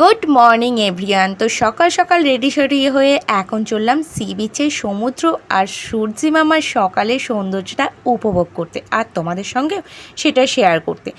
Good morning everyone তো সকাল সকাল রেডি সেডি হয়ে এখন চললাম সি বিচে সমুদ্র আর সূর্যি মামার সকালের সৌন্দর্যটা উপভোগ করতে আর তোমাদের সঙ্গে সেটা শেয়ার করতে।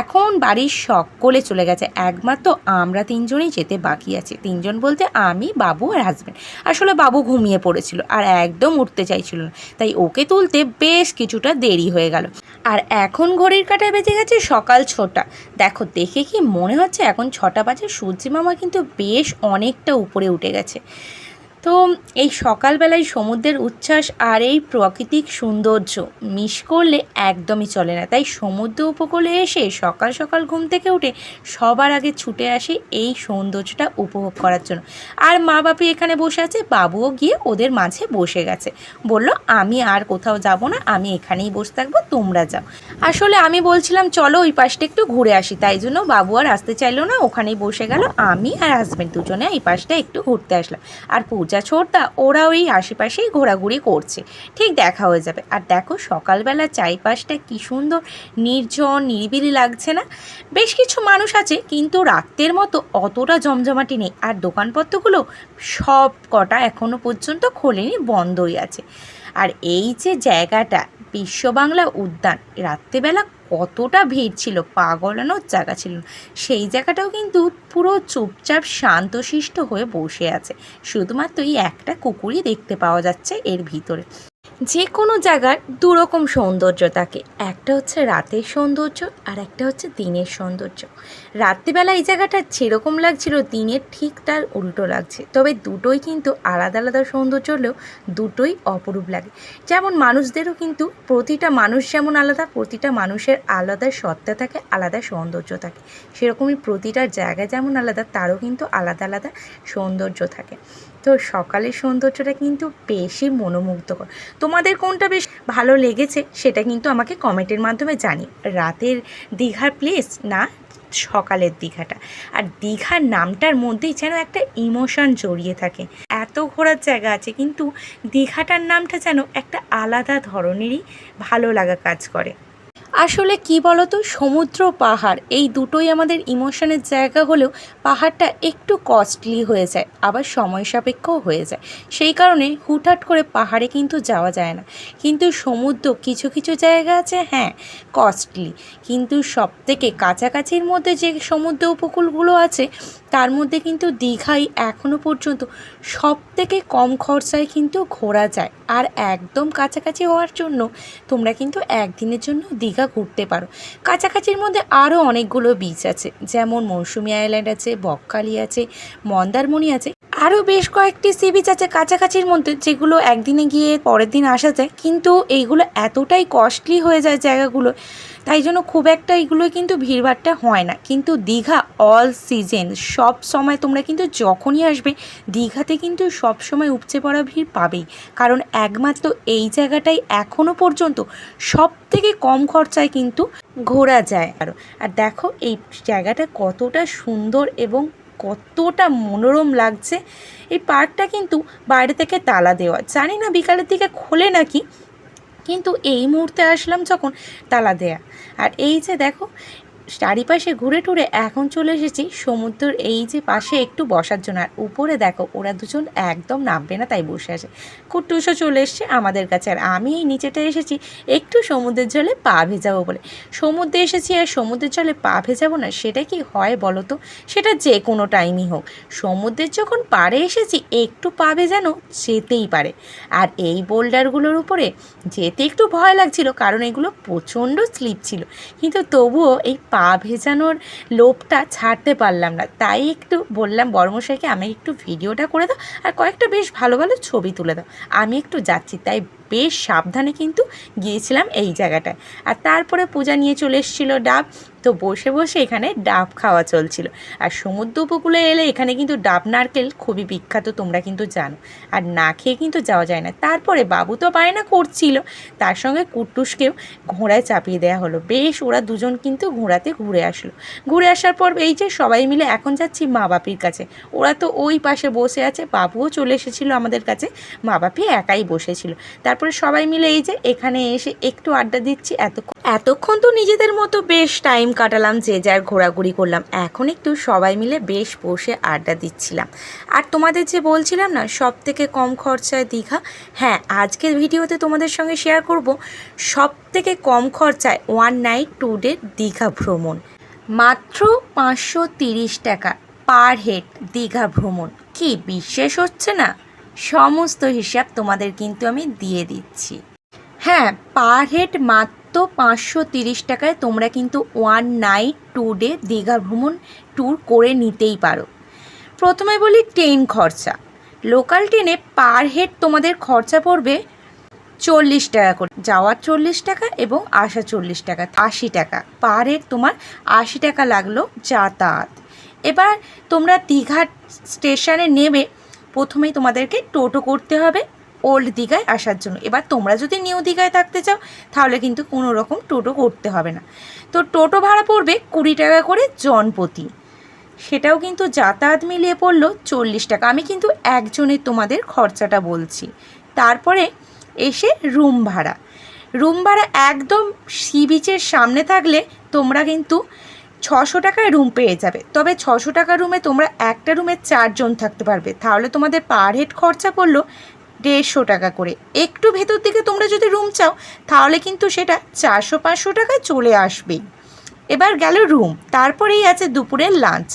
এখন বাড়ির সকলে চলে গেছে। একমাত্র আমরা তিনজনই যেতে বাকি আছে। তিনজন বলতে আমি, বাবু আর হাজব্যান্ড আসলে বাবু ঘুমিয়ে পড়েছিল আর একদম উঠতে চাইছিল না। তাই ওকে তুলতে বেশ কিছুটা দেরি হয়ে গেল। আর এখন ঘড়ির কাটায় বেজে গেছে সকাল ছটা। দেখো, দেখে কি মনে হচ্ছে এখন ছটা বাজে সূর্যি মামা কিন্তু বেশ অনেকটা উপরে উঠে গেছে। তো এই সকালবেলায় সমুদ্রের উচ্ছ্বাস আর এই প্রাকৃতিক সৌন্দর্য মিস করলে একদমই চলে না। তাই সমুদ্র উপকূলে এসে সকাল সকাল ঘুম থেকে উঠে সবার আগে ছুটে আসে এই সৌন্দর্যটা উপভোগ করার জন্য। আর মা বাপি এখানে বসে আছে, বাবুও গিয়ে ওদের মাঝে বসে গেছে। বলল, আমি আর কোথাও যাব না, আমি এখানেই বসে থাকব, তোমরা যাও। আসলে আমি বলছিলাম, চলো ওই পাশটা একটু ঘুরে আসি। তাই জন্য বাবু আর আসতে চাইলো না, ওখানেই বসে গেল। আমি আর হাজব্যান্ড দুজনে এই পাশটা একটু ঘুরতে আসলাম। আর পূজা ছোটদা ওরা ওই আশেপাশেই ঘোরাঘুরি করছে। ঠিক দেখা হয়ে যাবে। আর দেখো, সকালবেলা চারিপাশটা কি সুন্দর, নির্জন, নিরিবিলি লাগছে না? বেশ কিছু মানুষ আছে, কিন্তু রাতের মতো অতটা জমজমাটি নেই। আর দোকানপত্রগুলো সব কটা এখনও পর্যন্ত খোলেনি, বন্ধই আছে। আর এই যে জায়গাটা, বিশ্ববাংলা উদ্যান, রাত্রেবেলা কতটা ভিড় ছিল, পাগলানোর জায়গা ছিল। সেই জায়গাটাও কিন্তু পুরো চুপচাপ শান্তশিষ্ট হয়ে বসে আছে শুধুমাত্র এই একটা কুকুরই দেখতে পাওয়া যাচ্ছে এর ভিতরে যে কোনো জায়গার দুরকম সৌন্দর্য থাকে একটা হচ্ছে রাতের সৌন্দর্য আর একটা হচ্ছে দিনের সৌন্দর্য। রাত্রিবেলা এই জায়গাটা যেরকম লাগছিল, দিনের ঠিক তার উল্টো লাগছে। তবে দুটোই কিন্তু আলাদা আলাদা সৌন্দর্য হলেও দুটোই অপরূপ লাগে। যেমন মানুষদেরও কিন্তু প্রতিটা মানুষ যেমন আলাদা, প্রতিটা মানুষের আলাদা সত্তা থাকে, আলাদা সৌন্দর্য থাকে। সেরকমই প্রতিটা জায়গা যেমন আলাদা, তারও কিন্তু আলাদা আলাদা সৌন্দর্য থাকে। তো সকালের সৌন্দর্যটা কিন্তু বেশি মনোমুগ্ধকর। তোমাদের কোনটা বেশ ভালো লেগেছে সেটা কিন্তু আমাকে কমেন্টের মাধ্যমে জানি রাতের দীঘার প্লেস না সকালের দীঘাটা? আর দীঘার নামটার মধ্যেই যেন একটা ইমোশন জড়িয়ে থাকে। এত ঘোরার জায়গা আছে কিন্তু দীঘাটার নামটা যেন একটা আলাদা ধরনেরই ভালো লাগা কাজ করে। আসলে কি বলতো, সমুদ্র পাহাড়, এই দুটোই আমাদের ইমোশনের জায়গা হলেও পাহাড়টা একটু কস্টলি হয়ে যায়, আবার সময় সাপেক্ষও হয়ে যায়। সেই কারণে হুটহাট করে পাহাড়ে কিন্তু যাওয়া যায় না। কিন্তু সমুদ্র কিছু কিছু জায়গা আছে হ্যাঁ কস্টলি কিন্তু সব থেকে কাছাকাছির মধ্যে যে সমুদ্র উপকূলগুলো আছে তার মধ্যে কিন্তু দীঘাই এখনও পর্যন্ত সব থেকে কম খরচায় কিন্তু ঘোরা যায়। আর একদম কাছাকাছি হওয়ার জন্য তোমরা কিন্তু একদিনের জন্য দীঘা ঘুরতে পারো। কাছাকাছির মধ্যে আরও অনেকগুলো বিচ আছে, যেমন মৌসুমি আইল্যান্ড আছে, বকখালি আছে, মন্দারমণি আছে। আরও বেশ কয়েকটি সি বিচ আছে কাছাকাছির মধ্যে, যেগুলো একদিনে গিয়ে পরের দিন আসা যায়। কিন্তু এইগুলো এতটাই কস্টলি হয়ে যায় জায়গাগুলো তাই জন্য খুব একটা এগুলো কিন্তু ভিড়ভাড়টা হয় না। কিন্তু দীঘা অল সিজন সব সময় তোমরা কিন্তু যখনই আসবে, দীঘাতে কিন্তু সব সময় উপচে পড়া ভিড় পাবেই। কারণ একমাত্র এই জায়গাটাই এখনও পর্যন্ত সব থেকে কম খরচায় কিন্তু ঘোরা যায়। আরও আর দেখো এই জায়গাটা কতটা সুন্দর এবং কতটা মনোরম লাগছে। এই পার্কটা কিন্তু বাইরে থেকে তালা দেওয়া। জানি না বিকালের দিকে খোলে নাকি কিন্তু এই মুহূর্তে আসলাম যখন তালা দেয়া। আর এই যে দেখো চারিপাশে ঘুরে টুরে এখন চলে এসেছি সমুদ্রের এই যে পাশে একটু বসার জন্য। আর উপরে দেখো, ওরা দুজন একদম নামবে না, তাই বসে আছে। কুট্টুসও চলে এসছে আমাদের কাছে। আর আমি এই নিচেটা এসেছি একটু সমুদ্রের জলে পা ভেজাবো বলে। সমুদ্রে এসেছি আর সমুদ্রের জলে পা ভেজাবো না, সেটা কি হয় বলো তো? সেটা যে কোনো টাইমই হোক। সমুদ্রের যখন পাড়ে এসেছি, একটু পা ভেজানো যেতেই পারে। আর এই বোল্ডারগুলোর উপরে যেতে একটু ভয় লাগছিল, কারণ এগুলো প্রচণ্ড স্লিপ ছিল। কিন্তু তবুও এই পা ভেজানোর লোভটা ছাড়তে পারলাম না। তাই একটু বললাম বর্মশাইকে আমি একটু ভিডিওটা করে দাও আর কয়েকটা বেশ ভালো ভালো ছবি তুলে দাও। আমি একটু যাচ্ছি, তাই বেশ সাবধানে কিন্তু গিয়েছিলাম এই জায়গাটায়। আর তারপরে পূজা নিয়ে চলে এসেছিল ডাব। তো বসে বসে এখানে ডাব খাওয়া চলছিল। আর সমুদ্র উপকূলে এলে এখানে কিন্তু ডাব নারকেল খুবই বিখ্যাত, তোমরা কিন্তু জানো। আর না খেয়ে কিন্তু যাওয়া যায় না। তারপরে বাবু তো বায়না করছিল, তার সঙ্গে কুট্টুসকেও ঘোড়ায় চাপিয়ে দেওয়া হলো। বেশ, ওরা দুজন কিন্তু ঘোড়াতে ঘুরে আসলো। ঘুরে আসার পর এই যে সবাই মিলে এখন যাচ্ছি মা বাপির কাছে। ওরা তো ওই পাশে বসে আছে, বাবুও চলে এসেছিল আমাদের কাছে। মা বাপি একাই বসেছিল। তারপরে সবাই মিলে এই যে এখানে এসে একটু আড্ডা দিচ্ছি, এতক্ষণ এতক্ষণ তো নিজেদের মতো বেশ টাইম কাটালাম, যে যার ঘোরাঘুরি করলাম। এখন একটু সবাই মিলে বেশ বসে আড্ডা দিচ্ছিলাম। আর তোমাদের যে বলছিলাম না সব থেকে কম খরচায় দীঘা? হ্যাঁ আজকের ভিডিওতে তোমাদের সঙ্গে শেয়ার করব সব থেকে কম খরচায় one night two day Digha ভ্রমণ। মাত্র পাঁচশো টাকা পার হেড দীঘা ভ্রমণ। কি বিশ্বাস হচ্ছে না? সমস্ত হিসাব তোমাদের কিন্তু আমি দিয়ে দিচ্ছি। হ্যাঁ পার হেড মাত্র পাঁচশো তিরিশ টাকায় তোমরা কিন্তু one night two day Digha ভ্রমণ ট্যুর করে নিতেই পারো। প্রথমে বলি ট্রেন খরচা। লোকাল ট্রেনে পার হেড তোমাদের খরচা পড়বে চল্লিশ টাকা করে। যাওয়ার চল্লিশ টাকা এবং আসা চল্লিশ টাকা, আশি টাকা। পার হেড তোমার আশি টাকা লাগল যাতায়াত। এবার তোমরা দীঘার স্টেশনে নেমে প্রথমেই তোমাদেরকে টোটো করতে হবে। ওল্ড দীঘায় আসার জন্য। এবার তোমরা যদি নিউ দীঘায় থাকতে চাও, তাহলে কিন্তু কোনো রকম টোটো করতে হবে না। তো টোটো ভাড়া পড়বে কুড়ি টাকা করে জনপ্রতি। সেটাও কিন্তু যাতায়াত মিলিয়ে পড়ল চল্লিশ টাকা। আমি কিন্তু একজনের তোমাদের খরচাটা বলছি। তারপরে এসে রুম ভাড়া। রুম ভাড়া একদম সি বিচের সামনে থাকলে তোমরা কিন্তু ছশো টাকায় রুম পেয়ে যাবে। তবে ছশো টাকা রুমে তোমরা একটা রুমে চারজন থাকতে পারবে। তাহলে তোমাদের পার হেড খরচা পড়ল দেড়শো টাকা করে। একটু ভেতর দিকে তোমরা যদি রুম চাও, তাহলে কিন্তু সেটা চারশো পাঁচশো টাকায় চলে আসবেই। এবার গেল রুম তারপরেই আছে দুপুরের লাঞ্চ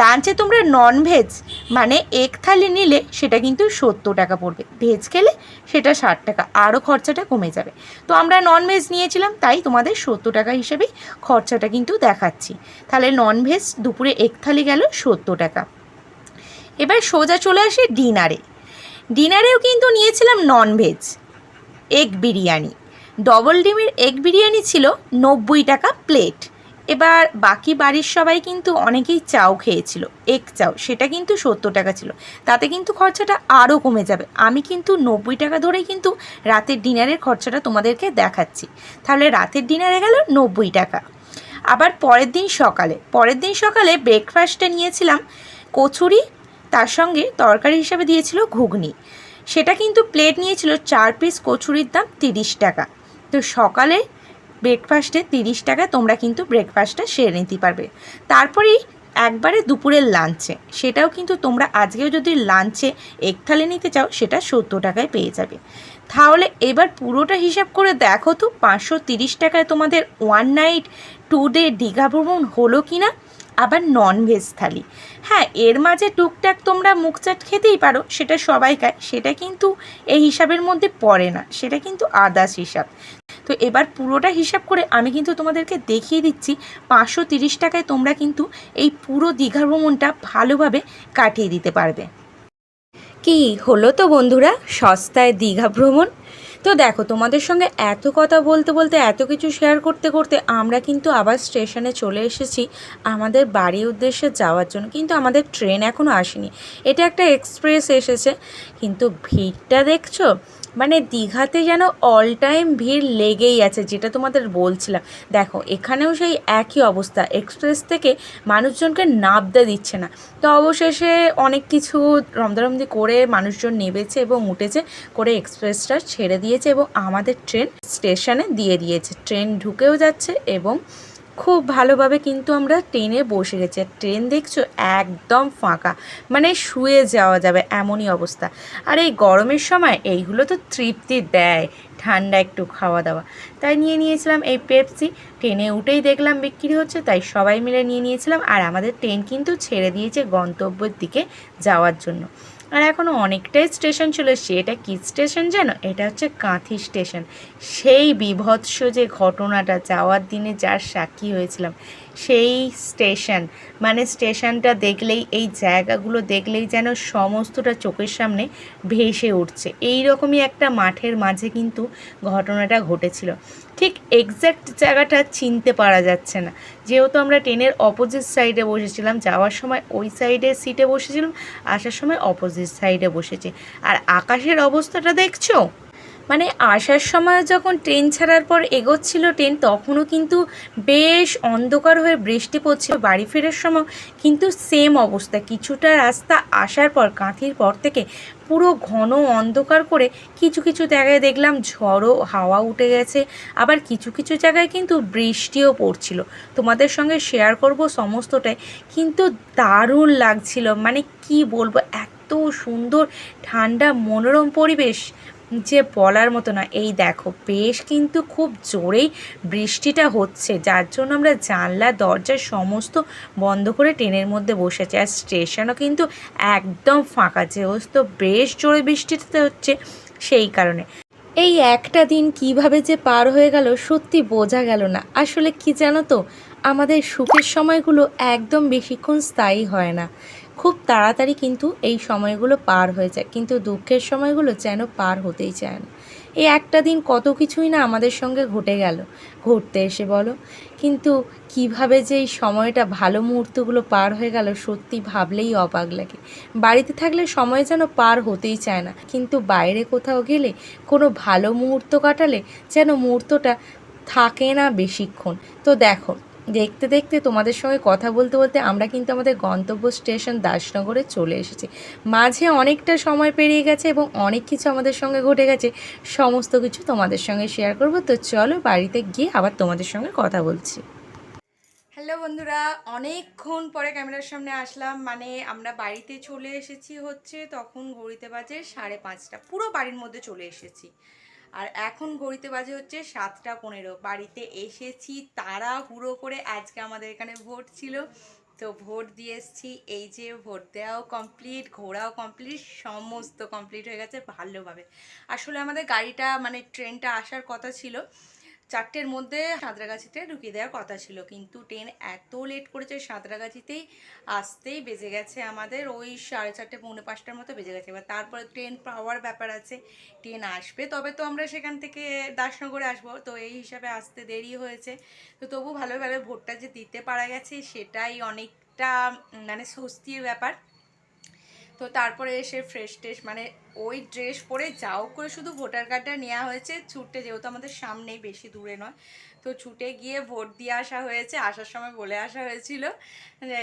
লাঞ্চে তোমরা নন ভেজ মানে এক থালি নিলে সেটা কিন্তু সত্তর টাকা পড়বে। ভেজ খেলে সেটা ষাট টাকা, আরও খরচাটা কমে যাবে। তো আমরা নন ভেজ নিয়েছিলাম, তাই তোমাদের সত্তর টাকা হিসেবেই খরচাটা কিন্তু দেখাচ্ছি। তাহলে নন ভেজ দুপুরে এক থালি গেল সত্তর টাকা। এবার সোজা চলে আসে ডিনারে ডিনারেও কিন্তু নিয়েছিলাম non veg egg biryani. Double ডিমের এগ বিরিয়ানি ছিল নব্বই টাকা প্লেট এবার বাকি বাড়ির সবাই কিন্তু অনেকেই চাও খেয়েছিল এগ চাও, সেটা কিন্তু সত্তর টাকা ছিল। তাতে কিন্তু খরচাটা আরও কমে যাবে। আমি কিন্তু নব্বই টাকা ধরেই কিন্তু রাতের ডিনারের খরচাটা তোমাদেরকে দেখাচ্ছি। তাহলে রাতের ডিনারে গেল নব্বই টাকা। আবার পরের দিন সকালে, পরের দিন সকালে ব্রেকফাস্টে নিয়েছিলাম কচুরি তার সঙ্গে তরকারি হিসাবে দিয়েছিল ঘুগনি। সেটা কিন্তু প্লেট নিয়েছিল চার পিস কচুরির দাম তিরিশ টাকা। তো সকালে ব্রেকফাস্টে তিরিশ টাকা তোমরা কিন্তু ব্রেকফাস্টটা সেরে নিতে পারবে। তারপরেই একবারে দুপুরের লাঞ্চে সেটাও কিন্তু তোমরা আজকেও যদি লাঞ্চে এক থালি নিতে চাও, সেটা সত্তর টাকায় পেয়ে যাবে। তাহলে এবার পুরোটা হিসাব করে দেখো তো, পাঁচশো তিরিশ টাকায় তোমাদের one night two day Digha ভ্রমণ হলো কি না আবার নন ভেজ থালি। হ্যাঁ এর মাঝে টুকটাক তোমরা মুখ চাট খেতেই পারো, সেটা সবাই খায় সেটা কিন্তু এই হিসাবের মধ্যে পড়ে না, সেটা কিন্তু আদার্স হিসাব। তো এবার পুরোটা হিসাব করে আমি কিন্তু তোমাদেরকে দেখিয়ে দিচ্ছি, পাঁচশো তিরিশ টাকায় তোমরা কিন্তু এই পুরো দীঘা ভ্রমণটা ভালোভাবে কাটিয়ে দিতে পারবে। কি হলো তো বন্ধুরা? সস্তায় দীঘা ভ্রমণ? তো দেখো, তোমাদের সঙ্গে এত কথা বলতে বলতে, এত কিছু শেয়ার করতে করতে আমরা কিন্তু আবার স্টেশনে চলে এসেছি আমাদের বাড়ির উদ্দেশ্যে যাওয়ার জন্য। কিন্তু আমাদের ট্রেন এখনও আসেনি। এটা একটা এক্সপ্রেস এসেছে। কিন্তু ভিড়টা দেখছ? মানে দীঘাতে যেন অল টাইম ভিড় লেগেই আছে, যেটা তোমাদের বলছিলাম। দেখো, এখানেও সেই একই অবস্থা। এক্সপ্রেস থেকে মানুষজনকে নাবতে দিচ্ছে না। তো অবশেষে অনেক কিছু রমদারমদি করে মানুষজন নেবেছে এবং উঠেছে, করে এক্সপ্রেসটা ছেড়ে দিয়েছে এবং আমাদের ট্রেন স্টেশনে দিয়ে দিয়েছে। ট্রেন ঢুকেও যাচ্ছে এবং খুব ভালোভাবে কিন্তু আমরা ট্রেনে বসে গেছি। আর ট্রেন দেখছ একদম ফাঁকা মানে শুয়ে যাওয়া যাবে এমনই অবস্থা। আর এই গরমের সময় এইগুলো তো তৃপ্তি দেয়, ঠান্ডা একটু খাওয়া দাওয়া। তাই নিয়ে নিয়েছিলাম এই পেপসি, ট্রেনে উঠেই দেখলাম বিক্রি হচ্ছে, তাই সবাই মিলে নিয়ে নিয়েছিলাম। আর আমাদের ট্রেন কিন্তু ছেড়ে দিয়েছে গন্তব্যের দিকে যাওয়ার জন্য। আর এখনও অনেকটাই স্টেশন চলে এসছে এটা কী স্টেশন যেন? এটা হচ্ছে কাঁথি স্টেশন। সেই বিভৎস যে ঘটনাটা, যাওয়ার দিনে যার সাক্ষী হয়েছিলাম সেই স্টেশন। মানে স্টেশনটা দেখলেই, এই জায়গাগুলো দেখলেই যেন সমস্তটা চোখের সামনে ভেসে উঠছে। এই রকমই একটা মাঠের মাঝে কিন্তু ঘটনাটা ঘটেছিল। ঠিক এক্স্যাক্ট জায়গাটা চিনতে পারা যাচ্ছে না। যেহেতু আমরা ট্রেনের অপোজিট সাইডে বসেছিলাম, যাওয়ার সময় ওই সাইডে সিটে বসেছিলাম, আসার সময় অপোজিট সাইডে বসেছি। আর আকাশের অবস্থাটা দেখছ? মানে আসার সময় যখন ট্রেন ছাড়ার পর এগোচ্ছিল ট্রেন, তখনও কিন্তু বেশ অন্ধকার হয়ে বৃষ্টি পড়ছিল বাড়ি ফেরার সময়। কিন্তু সেম অবস্থা, কিছুটা রাস্তা আসার পর, কাঁথির পর থেকে পুরো ঘন অন্ধকার করে কিছু কিছু জায়গায় দেখলাম ঝড়ো হাওয়া উঠে গেছে। আবার কিছু কিছু জায়গায় কিন্তু বৃষ্টিও পড়ছিল। তোমাদের সঙ্গে শেয়ার করব সমস্তটাই, কিন্তু দারুণ লাগছিল। মানে কি বলব, এত সুন্দর, ঠান্ডা, মনোরম পরিবেশ। যে বলার মতো না, এই দেখো, বেশ কিন্তু খুব জোরেই বৃষ্টিটা হচ্ছে, যার জন্য আমরা জানলা দরজা সমস্ত বন্ধ করে ট্রেনের মধ্যে বসেছি আর স্টেশনও কিন্তু একদম ফাঁকা, যেহেতু বেশ জোরে বৃষ্টিতে হচ্ছে, সেই কারণে। এই একটা দিন কীভাবে যে পার হয়ে গেল, সত্যি বোঝা গেল না। আসলে কি জানো তো, আমাদের সুখের সময়গুলো একদম বেশিক্ষণ স্থায়ী হয় না। খুব তাড়াতাড়ি কিন্তু এই সময়গুলো পার হয়ে যায়। কিন্তু দুঃখের সময়গুলো যেন পার হতেই চায় না। এই একটা দিন কত কিছুই না আমাদের সঙ্গে ঘটে গেল। ঘটতে এসে বলো, কিন্তু কীভাবে যে এই সময়টা ভালো মুহূর্তগুলো পার হয়ে গেল সত্যি ভাবলেই অবাক লাগে। বাড়িতে থাকলে সময় যেন পার হতেই চায় না, কিন্তু বাইরে কোথাও গেলে, কোনো ভালো মুহূর্ত কাটালে যেন মুহূর্তটা থাকে না বেশিক্ষণ। তো দেখো দেখতে দেখতে তোমাদের সঙ্গে কথা বলতে বলতে আমরা কিন্তু আমাদের গন্তব্য স্টেশন দাসনগরে চলে এসেছি। মাঝে অনেকটা সময় পেরিয়ে গেছে এবং অনেক কিছু আমাদের সঙ্গে ঘটে গেছে। সমস্ত কিছু তোমাদের সঙ্গে শেয়ার করব। তো চলো বাড়িতে গিয়ে আবার তোমাদের সঙ্গে কথা বলছি। হ্যালো বন্ধুরা, অনেকক্ষণ পরে ক্যামেরার সামনে আসলাম। মানে আমরা বাড়িতে চলে এসেছি হচ্ছে তখন ঘড়িতে বাজে সাড়ে পাঁচটা। পুরো বাড়ির মধ্যে চলে এসেছি। আর এখন ঘড়িতে বাজে হচ্ছে সাতটা পনেরো। বাড়িতে এসেছি তারা হুড়ো করে, আজকে আমাদের এখানে ভোট ছিল। তো ভোট দিয়ে এসেছি, এই যে ভোট দেওয়াও কমপ্লিট ঘোরাও কমপ্লিট সমস্ত কমপ্লিট হয়ে গেছে ভালোভাবে। আসলে আমাদের গাড়িটা মানে ট্রেনটা আসার কথা ছিল। চারটের মধ্যে সাঁতরাগাছিতে ঢুকিয়ে দেওয়ার কথা ছিল। কিন্তু ট্রেন এত লেট করেছে, সাঁতরাগাছিতেই আসতেই বেজে গেছে আমাদের। ওই সাড়ে চারটে, পৌনে পাঁচটার মতো বেজে গেছে। এবার তারপরে ট্রেন পাওয়ার ব্যাপার আছে। ট্রেন আসবে, তবে তো আমরা সেখান থেকে দাসনগরে আসব। তো এই হিসাবে আসতে দেরি হয়েছে। তো তবু ভালোভাবে ভোটটা যে দিতে পারা গেছে, সেটাই অনেকটা মানে স্বস্তির ব্যাপার। তো তারপরে এসে ফ্রেশ ট্রেশ মানে ওই ড্রেস পরে যাও করে শুধু ভোটার কার্ডটা নেওয়া হয়েছে ছুটতে যেহেতু আমাদের সামনেই বেশি দূরে নয়। তো ছুটে গিয়ে ভোট দিয়ে আসা হয়েছে, আসার সময় বলে আসা হয়েছিল যে,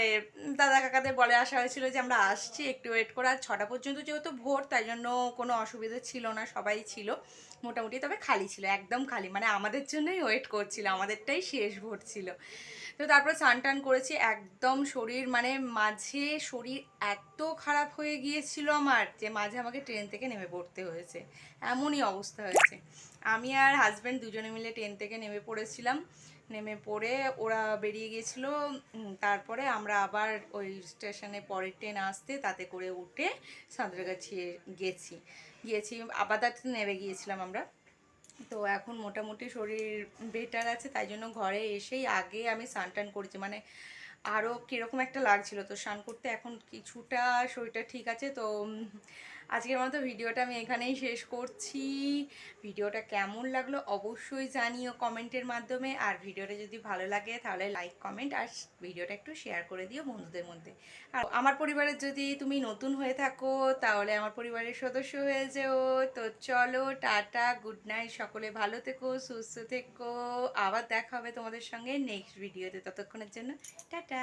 দাদা কাকাদের বলে আসা হয়েছিল যে, আমরা আসছি, একটু ওয়েট করে, আর ছটা পর্যন্ত যেহেতু ভোট, তাই জন্য কোনো অসুবিধা ছিল না, সবাই ছিল, মোটামুটি তবে খালি ছিল, একদম খালি মানে আমাদের জন্যই ওয়েট করছিল, আমাদেরটাই শেষ ভোট ছিল। তো তারপর স্নান টান করেছি, একদম শরীর মানে মাঝে শরীর এত খারাপ হয়ে গিয়েছিল আমার, যে মাঝে আমাকে ট্রেন থেকে নেমে পড়তে হয়েছে, এমনই অবস্থা হয়েছে। আমি আর হাজব্যান্ড দুজনে মিলে ট্রেন থেকে নেমে পড়েছিলাম। নেমে পড়ে ওরা বেরিয়ে গিয়েছিল তারপরে আমরা আবার ওই স্টেশনে পরের ট্রেন আসতে তাতে করে উঠে সাঁতরাগাছি গেছি। গিয়েছি, আবাদাতে নেমে গিয়েছিলাম আমরা। তো এখন মোটামুটি শরীর বেটার আছে, তাই জন্য ঘরে এসেই আগে আমি স্নান করেছি। মানে আরও কীরকম একটা লাগছিল, তো স্নান করতে এখন কিছুটা শরীরটা ঠিক আছে, তো আজকের মতো ভিডিওটা আমি এখানেই শেষ করছি। ভিডিওটা কেমন লাগল অবশ্যই জানিও কমেন্টের মাধ্যমে। আর ভিডিওটা যদি ভালো লাগে তাহলে লাইক কমেন্ট আর ভিডিওটা একটু শেয়ার করে দিও বন্ধুদের মধ্যে। আর আমার পরিবারের যদি তুমি নতুন হয়ে থাকো তাহলে আমার পরিবারের সদস্য হয়ে যেও। তো চলো, টাটা গুড নাইট সকলে ভালো থেকো, সুস্থ থেকো। আবার দেখা হবে তোমাদের সঙ্গে নেক্সট ভিডিওতে ততক্ষণের জন্য, টাটা।